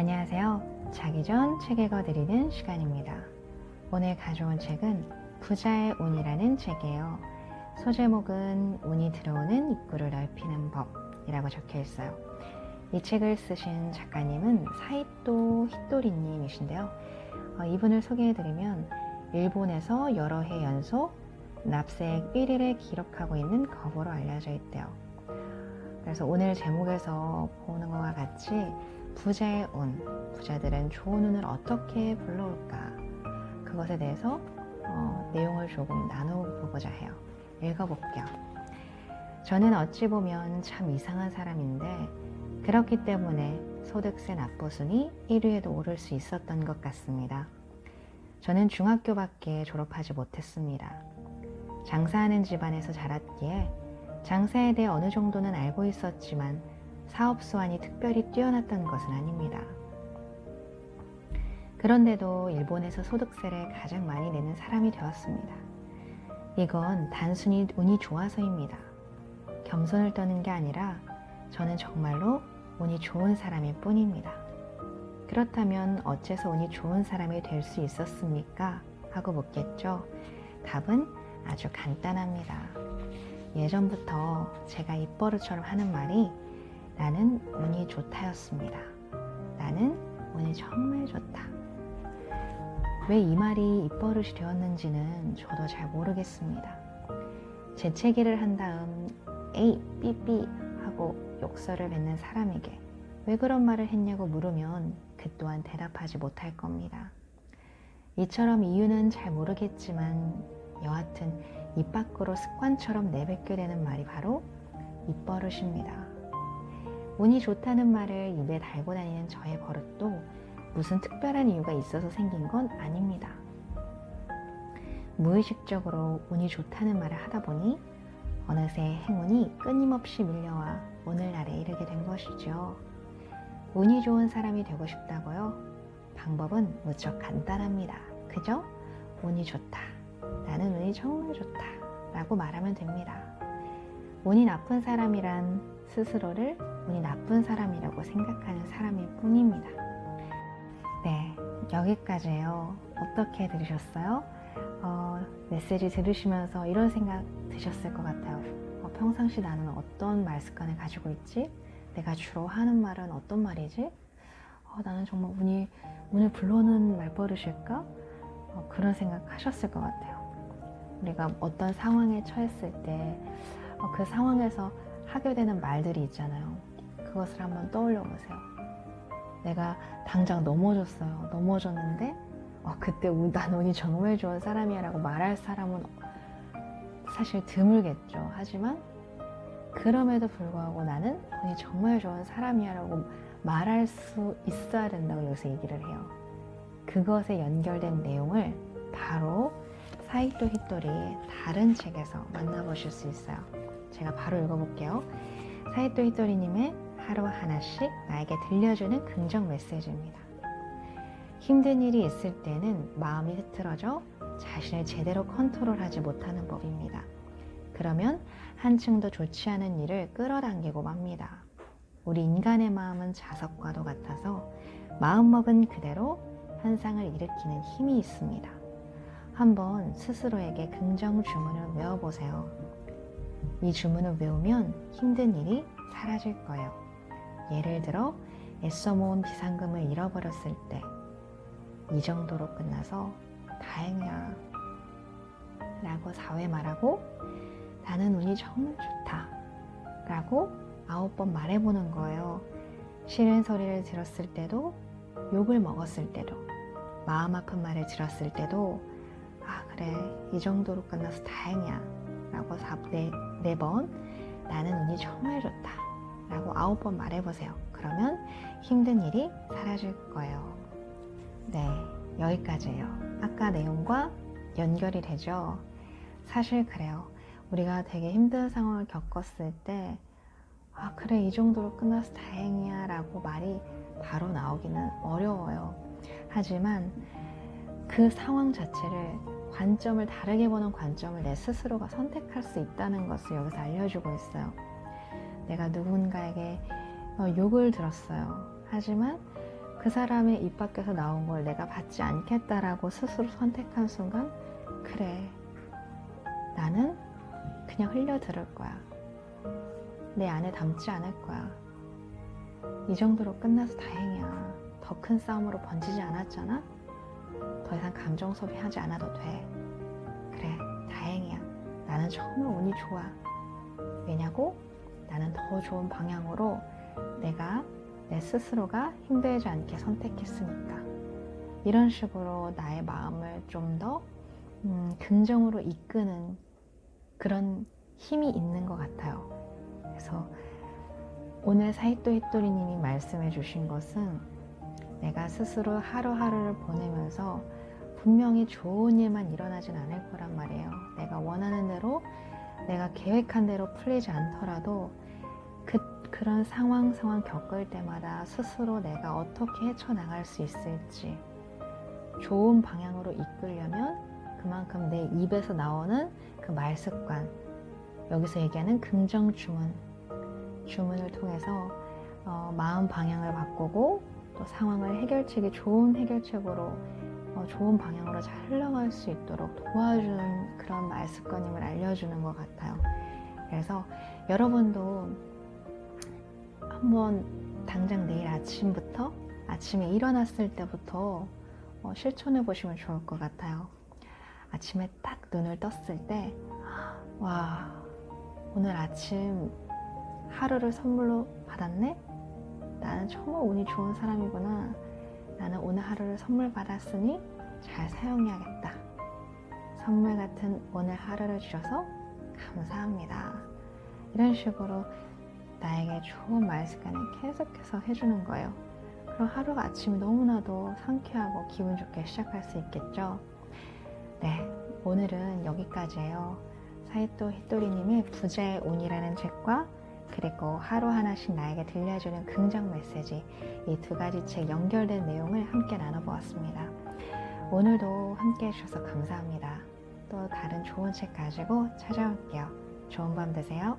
안녕하세요. 자기 전 책 읽어드리는 시간입니다. 오늘 가져온 책은 부자의 운이라는 책이에요. 소제목은 운이 들어오는 입구를 넓히는 법이라고 적혀 있어요. 이 책을 쓰신 작가님은 사이토 히토리님이신데요. 어, 이분을 소개해드리면 일본에서 여러 해 연속 납세액 1위를 기록하고 있는 거부로 알려져 있대요. 그래서 오늘 제목에서 보는 것과 같이 부자의 운, 부자들은 좋은 운을 어떻게 불러올까 그것에 대해서 어, 내용을 조금 나눠보고자 해요. 읽어볼게요. 저는 어찌 보면 참 이상한 사람인데 그렇기 때문에 소득세 납부순이 1위에도 오를 수 있었던 것 같습니다. 저는 중학교밖에 졸업하지 못했습니다. 장사하는 집안에서 자랐기에 장사에 대해 어느 정도는 알고 있었지만 사업 수완이 특별히 뛰어났던 것은 아닙니다. 그런데도 일본에서 소득세를 가장 많이 내는 사람이 되었습니다. 이건 단순히 운이 좋아서입니다. 겸손을 떠는 게 아니라 저는 정말로 운이 좋은 사람일 뿐입니다. 그렇다면 어째서 운이 좋은 사람이 될 수 있었습니까? 하고 묻겠죠. 답은 아주 간단합니다. 예전부터 제가 입버릇처럼 하는 말이 나는 운이 좋다였습니다. 나는 운이 정말 좋다. 왜 이 말이 입버릇이 되었는지는 저도 잘 모르겠습니다. 재채기를 한 다음 에이 삐삐 하고 욕설을 뱉는 사람에게 왜 그런 말을 했냐고 물으면 그 또한 대답하지 못할 겁니다. 이처럼 이유는 잘 모르겠지만 여하튼 입 밖으로 습관처럼 내뱉게 되는 말이 바로 입버릇입니다. 운이 좋다는 말을 입에 달고 다니는 저의 버릇도 무슨 특별한 이유가 있어서 생긴 건 아닙니다. 무의식적으로 운이 좋다는 말을 하다 보니 어느새 행운이 끊임없이 밀려와 오늘날에 이르게 된 것이죠. 운이 좋은 사람이 되고 싶다고요? 방법은 무척 간단합니다. 그죠? 운이 좋다. 나는 운이 정말 좋다. 라고 말하면 됩니다. 운이 나쁜 사람이란 스스로를 운이 나쁜 사람이라고 생각하는 사람일 뿐입니다. 네, 여기까지예요. 어떻게 들으셨어요? 어, 메시지 들으시면서 이런 생각 드셨을 것 같아요. 어, 평상시 나는 어떤 말 습관을 가지고 있지? 내가 주로 하는 말은 어떤 말이지? 어, 나는 정말 운이, 운을 불러오는 말버릇일까? 어, 그런 생각 하셨을 것 같아요. 우리가 어떤 상황에 처했을 때, 어, 그 상황에서 하게 되는 말들이 있잖아요. 그것을 한번 떠올려 보세요. 내가 당장 넘어졌어요. 넘어졌는데, 어, 그때 우- 난 운이 정말 좋은 사람이야 라고 말할 사람은 사실 드물겠죠. 하지만 그럼에도 불구하고 나는 운이 정말 좋은 사람이야 라고 말할 수 있어야 된다고 여기서 얘기를 해요. 그것에 연결된 내용을 바로 사이토 히토리의 다른 책에서 만나보실 수 있어요. 제가 바로 읽어볼게요. 사이토 히토리님의 하루 하나씩 나에게 들려주는 긍정 메시지입니다. 힘든 일이 있을 때는 마음이 흐트러져 자신을 제대로 컨트롤하지 못하는 법입니다. 그러면 한층 더 좋지 않은 일을 끌어당기고 맙니다. 우리 인간의 마음은 자석과도 같아서 마음먹은 그대로 현상을 일으키는 힘이 있습니다. 한번 스스로에게 긍정 주문을 외워보세요. 이 주문을 외우면 힘든 일이 사라질 거예요. 예를 들어 애써 모은 비상금을 잃어버렸을 때 이 정도로 끝나서 다행이야 라고 4회 말하고 나는 운이 정말 좋다 라고 아홉 번 말해보는 거예요. 싫은 소리를 들었을 때도 욕을 먹었을 때도 마음 아픈 말을 들었을 때도 아 그래 이 정도로 끝나서 다행이야 라고 네, 네 번 나는 운이 정말 좋다 라고 아홉 번 말해보세요. 그러면 힘든 일이 사라질 거예요. 네, 여기까지예요. 아까 내용과 연결이 되죠. 사실 그래요. 우리가 되게 힘든 상황을 겪었을 때, 아, 그래, 이 정도로 끝나서 다행이야 라고 말이 바로 나오기는 어려워요. 하지만 그 상황 자체를 관점을 다르게 보는 관점을 내 스스로가 선택할 수 있다는 것을 여기서 알려주고 있어요. 내가 누군가에게 어, 욕을 들었어요. 하지만 그 사람의 입 밖에서 나온 걸 내가 받지 않겠다라고 스스로 선택한 순간, 그래. 나는 그냥 흘려들을 거야. 내 안에 담지 않을 거야. 이 정도로 끝나서 다행이야. 더 큰 싸움으로 번지지 않았잖아? 더 이상 감정 소비하지 않아도 돼. 그래, 다행이야. 나는 정말 운이 좋아. 왜냐고? 나는 더 좋은 방향으로 내가 내 스스로가 힘들지 않게 선택했으니까. 이런 식으로 나의 마음을 좀더 음, 긍정으로 이끄는 그런 힘이 있는 것 같아요. 그래서 오늘 사이토 히토리님이 말씀해 주신 것은 내가 스스로 하루하루를 보내면서 분명히 좋은 일만 일어나진 않을 거란 말이에요. 내가 원하는 대로, 내가 계획한 대로 풀리지 않더라도 그, 그런 상황, 상황 겪을 때마다 스스로 내가 어떻게 헤쳐나갈 수 있을지 좋은 방향으로 이끌려면 그만큼 내 입에서 나오는 그 말 습관, 여기서 얘기하는 긍정 주문, 주문을 통해서 어, 마음 방향을 바꾸고 또 상황을 해결책이 좋은 해결책으로 어, 좋은 방향으로 잘 흘러갈 수 있도록 도와주는 그런 말 습관임을 알려주는 것 같아요. 그래서 여러분도 한번 당장 내일 아침부터 아침에 일어났을 때부터 어, 실천해 보시면 좋을 것 같아요. 아침에 딱 눈을 떴을 때, 와, 오늘 아침 하루를 선물로 받았네? 나는 정말 운이 좋은 사람이구나. 나는 오늘 하루를 선물 받았으니 잘 사용해야겠다. 선물 같은 오늘 하루를 주셔서 감사합니다. 이런 식으로 나에게 좋은 말 습관을 계속해서 해주는 거예요. 그럼 하루가 아침이 너무나도 상쾌하고 기분 좋게 시작할 수 있겠죠. 네, 오늘은 여기까지예요. 사이토 히토리님의 부자의 운이라는 책과 그리고 하루 하나씩 나에게 들려주는 긍정 메시지 이 두 가지 책 연결된 내용을 함께 나눠보았습니다. 오늘도 함께 해주셔서 감사합니다. 또 다른 좋은 책 가지고 찾아올게요. 좋은 밤 되세요.